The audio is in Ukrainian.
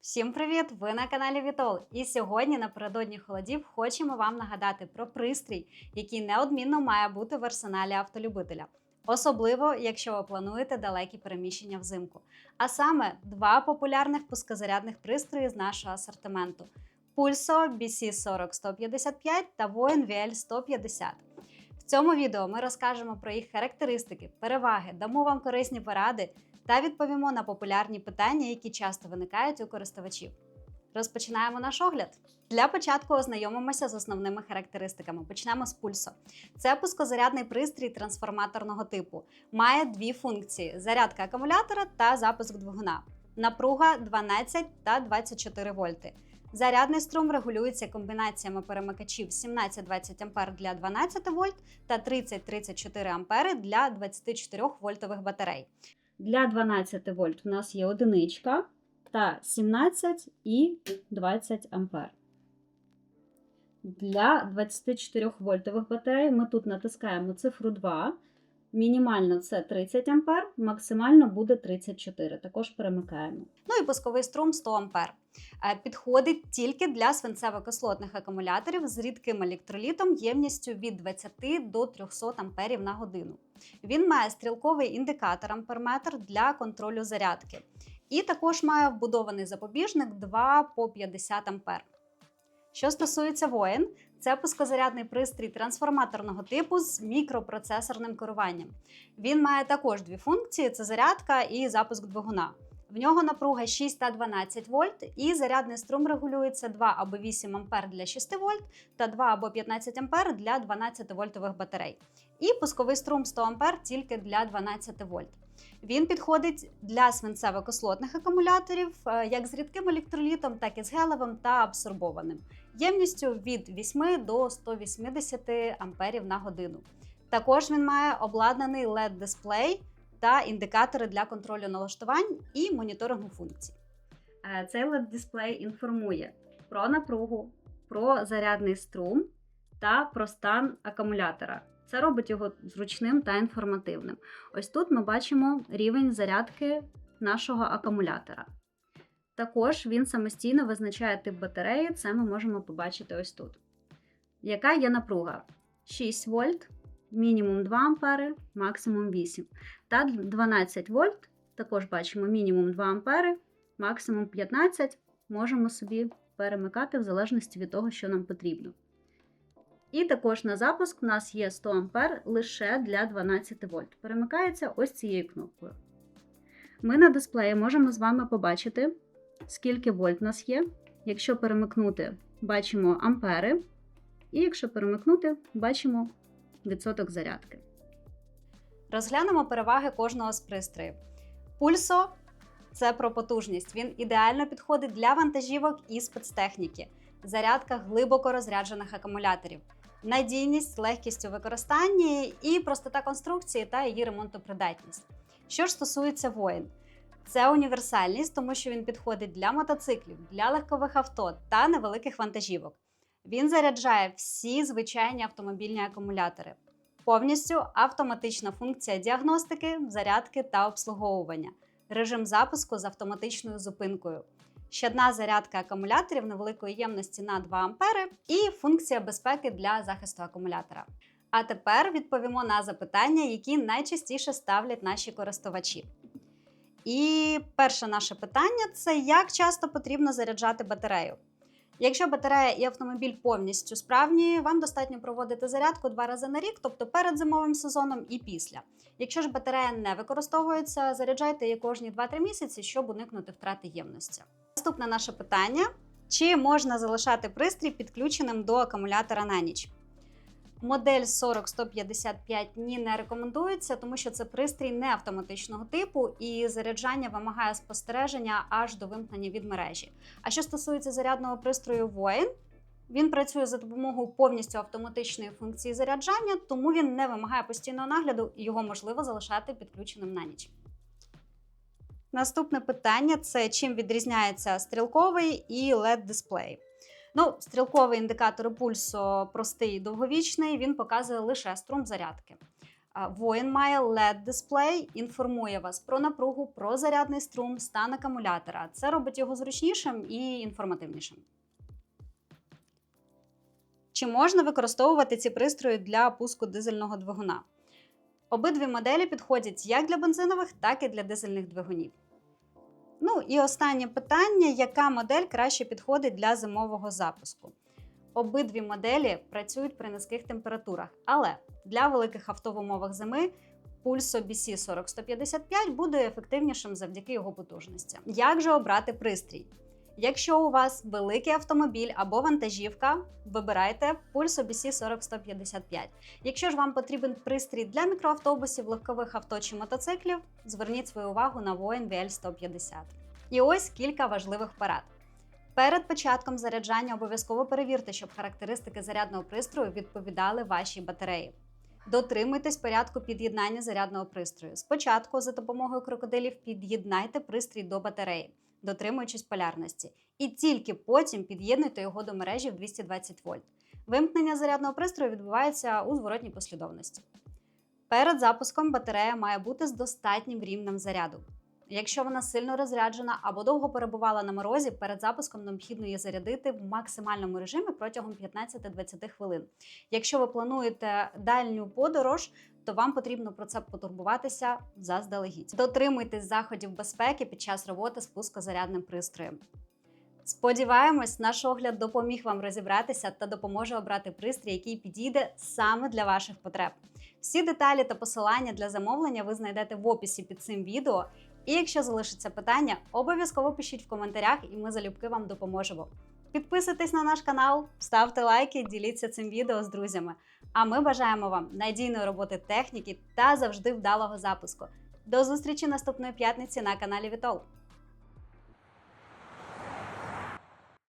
Всім привіт! Ви на каналі Вітол. І сьогодні напередодні холодів хочемо вам нагадати про пристрій, який неодмінно має бути в арсеналі автолюбителя. Особливо, якщо ви плануєте далекі переміщення взимку. А саме два популярних пускозарядних пристрої з нашого асортименту: Pulso BC40-155 та Voen VL150. В цьому відео ми розкажемо про їх характеристики, переваги, дамо вам корисні поради та відповімо на популярні питання, які часто виникають у користувачів. Розпочинаємо наш огляд. Для початку ознайомимося з основними характеристиками. Почнемо з пульсо. Це пускозарядний пристрій трансформаторного типу. Має дві функції: зарядка акумулятора та запуск двигуна. Напруга 12 та 24 вольти. Зарядний струм регулюється комбінаціями перемикачів 17-20 А для 12 вольт та 30-34 А для 24 вольтових батарей. Для 12 вольт у нас є одиничка та 17 і 20 ампер. Для 24 вольтових батарей ми тут натискаємо цифру 2. Мінімально це 30 ампер, максимально буде 34. Також перемикаємо. Ну і пусковий струм 100 ампер. Е, Підходить тільки для свинцево-кислотних акумуляторів з рідким електролітом ємністю від 20 до 300 амперів на годину. Він має стрілковий індикатор амперметр для контролю зарядки. І також має вбудований запобіжник 2 по 50 ампер. Що стосується воїн, це пускозарядний пристрій трансформаторного типу з мікропроцесорним керуванням. Він має також дві функції: це зарядка і запуск двигуна. В нього напруга 6 та 12 вольт, і зарядний струм регулюється 2 або 8 ампер для 6 вольт та 2 або 15 ампер для 12 вольтових батарей. І пусковий струм 100 ампер тільки для 12 вольт. Він підходить для свинцево-кислотних акумуляторів, е, як з рідким електролітом, так і з гелевим та абсорбованим, ємністю від 8 до 180 амперів на годину. Також він має обладнаний LED-дисплей та індикатори для контролю налаштувань і моніторингу функцій. Е, Цей LED-дисплей інформує про напругу, про зарядний струм та про стан акумулятора. Це робить його зручним та інформативним. Ось тут ми бачимо рівень зарядки нашого акумулятора. Також він самостійно визначає тип батареї, це ми можемо побачити ось тут. Яка є напруга? 6 вольт, мінімум 2 ампери, максимум 8. Та 12 вольт, також бачимо мінімум 2 ампери, максимум 15. Можемо собі перемикати в залежності від того, що нам потрібно. І також на запуск у нас є 100 А лише для 12 вольт. Перемикається ось цією кнопкою. Ми на дисплеї можемо з вами побачити, скільки вольт у нас є. Якщо перемикнути, бачимо ампери. І якщо перемикнути, бачимо відсоток зарядки. Розглянемо переваги кожного з пристроїв. Пульсо це про потужність. Він ідеально підходить для вантажівок і спецтехніки, зарядка глибоко розряджених акумуляторів надійність, легкість у використанні і простота конструкції та її ремонтопридатність. Що ж стосується воїн, це універсальність, тому що він підходить для мотоциклів, для легкових авто та невеликих вантажівок. Він заряджає всі звичайні автомобільні акумулятори, повністю автоматична функція діагностики, зарядки та обслуговування, режим запуску з автоматичною зупинкою щодна зарядка акумуляторів невеликої ємності на 2 А і функція безпеки для захисту акумулятора. А тепер відповімо на запитання, які найчастіше ставлять наші користувачі. І перше наше питання це як часто потрібно заряджати батарею. Якщо батарея і автомобіль повністю справні, вам достатньо проводити зарядку два рази на рік, тобто перед зимовим сезоном і після. Якщо ж батарея не використовується, заряджайте її кожні 2-3 місяці, щоб уникнути втрати ємності. Наступне наше питання: чи можна залишати пристрій підключеним до акумулятора на ніч? Модель 40-155 ні не рекомендується, тому що це пристрій не автоматичного типу і заряджання вимагає спостереження аж до вимкнення від мережі. А що стосується зарядного пристрою Voin, він працює за допомогою повністю автоматичної функції заряджання, тому він не вимагає постійного нагляду і його можливо залишати підключеним на ніч. Наступне питання це чим відрізняється стрілковий і led дисплей. Ну, Стрілковий індикатор пульсу простий і довговічний, він показує лише струм зарядки. Воїн має LED дисплей, інформує вас про напругу, про зарядний струм, стан акумулятора. Це робить його зручнішим і інформативнішим. Чи можна використовувати ці пристрої для пуску дизельного двигуна? Обидві моделі підходять як для бензинових, так і для дизельних двигунів. Ну і останнє питання: яка модель краще підходить для зимового запуску? Обидві моделі працюють при низьких температурах, але для великих авто в умовах зими Pulso BC 40155 буде ефективнішим завдяки його потужності. Як же обрати пристрій? Якщо у вас великий автомобіль або вантажівка, вибирайте Pulso BC 40155. Якщо ж вам потрібен пристрій для мікроавтобусів, легкових авто чи мотоциклів, зверніть свою увагу на Voin VL150. І ось кілька важливих порад. Перед початком заряджання обов'язково перевірте, щоб характеристики зарядного пристрою відповідали вашій батареї. Дотримуйтесь порядку під'єднання зарядного пристрою. Спочатку за допомогою крокодилів під'єднайте пристрій до батареї, дотримуючись полярності, і тільки потім під'єднуйте його до мережі в 220 вольт. Вимкнення зарядного пристрою відбувається у зворотній послідовності. Перед запуском батарея має бути з достатнім рівнем заряду. Якщо вона сильно розряджена або довго перебувала на морозі, перед запуском необхідно її зарядити в максимальному режимі протягом 15-20 хвилин. Якщо ви плануєте дальню подорож, то вам потрібно про це потурбуватися заздалегідь. Дотримуйтесь заходів безпеки під час роботи з пускозарядним пристроєм. Сподіваємось, наш огляд допоміг вам розібратися та допоможе обрати пристрій, який підійде саме для ваших потреб. Всі деталі та посилання для замовлення ви знайдете в описі під цим відео. І якщо залишиться питання, обов'язково пишіть в коментарях, і ми залюбки вам допоможемо. Підписуйтесь на наш канал, ставте лайки, діліться цим відео з друзями. А ми бажаємо вам надійної роботи техніки та завжди вдалого запуску. До зустрічі наступної п'ятниці на каналі Вітол.